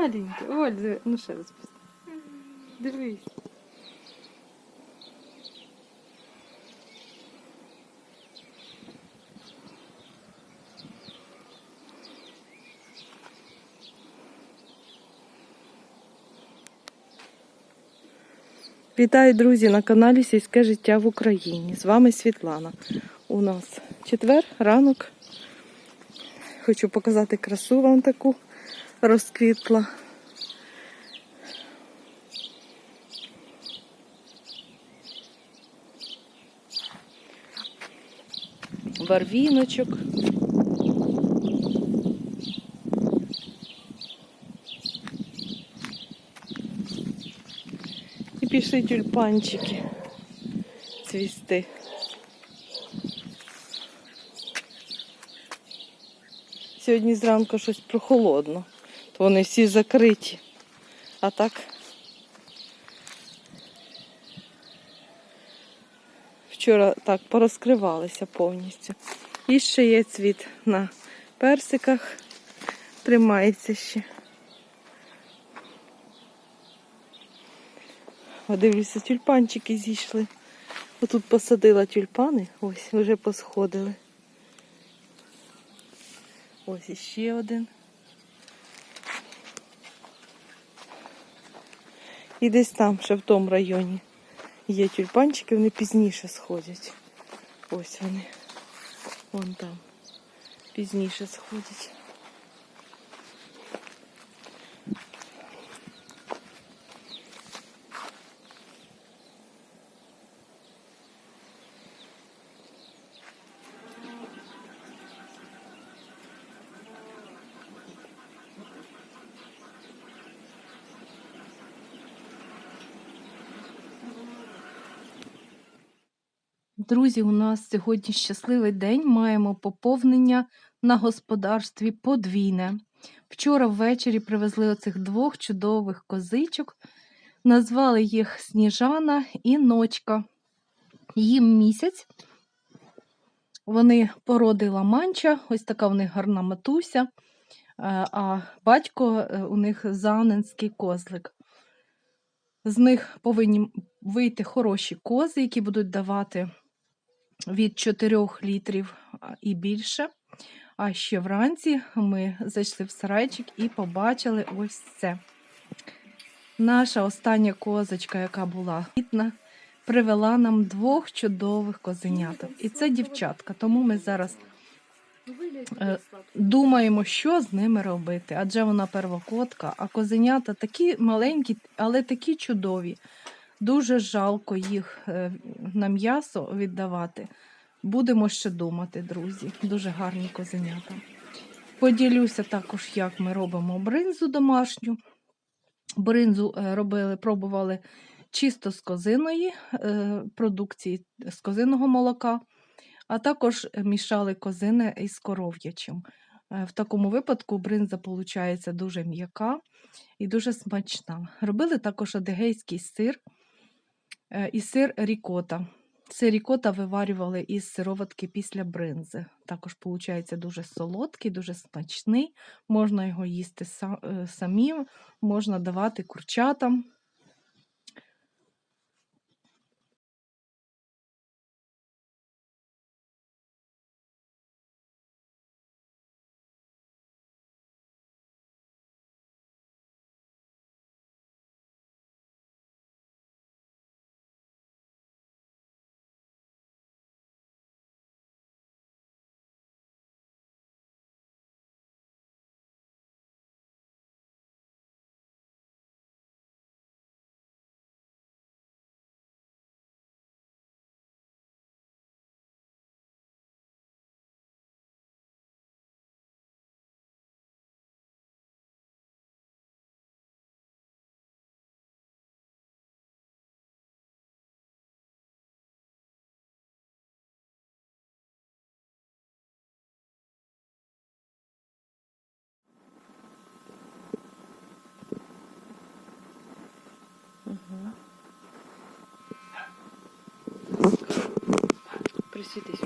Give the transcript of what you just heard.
маленький. Оль, диви. ну ще раз. пусти. Дивись. Вітаю, друзі, на каналі Сільське життя в Україні. З вами Світлана. У нас четвер, ранок. Хочу показати красу вам таку розквітла. Барвіночок. І пішли тюльпанчики цвісти. Сьогодні зранку щось прохолодно, вони всі закриті. А так вчора так порозкривалися повністю. І ще є цвіт на персиках, тримається ще. О, дивлюся, тюльпанчики зійшли. Отут посадила тюльпани, ось вже посходили. Ось іще один. І десь там, ще в тому районі, є тюльпанчики, вони пізніше сходять. Ось вони. Вон там. Пізніше сходять. Друзі, у нас сьогодні щасливий день. Маємо поповнення на господарстві подвійне. Вчора ввечері привезли оцих двох чудових козичок, назвали їх Сніжана і Ночка. Їм місяць. Вони породила манча, ось така в них гарна матуся, е, а батько е, у них заненський козлик. З них повинні вийти хороші кози, які будуть давати від 4 літрів і більше. А ще вранці ми зайшли в сарайчик і побачили ось це. Наша остання козочка, яка була літна, привела нам двох чудових козеняток. І це дівчатка. Тому ми зараз е, думаємо, що з ними робити. Адже вона первокотка, а козенята такі маленькі, але такі чудові. Дуже жалко їх е, на м'ясо віддавати. Будемо ще думати, друзі. Дуже гарні козенята. Поділюся також, як ми робимо бринзу домашню. Бринзу е, робили, пробували чисто з козиної е, продукції, з козиного молока, а також мішали козини із коров'ячим. В такому випадку бринза виходить дуже м'яка і дуже смачна. Робили також адигейський сир і сир рікота. Сир рікота виварювали із сироватки після бринзи. Також виходить дуже солодкий, дуже смачний. Можна його їсти е, самим, можна давати курчатам. Присвітись.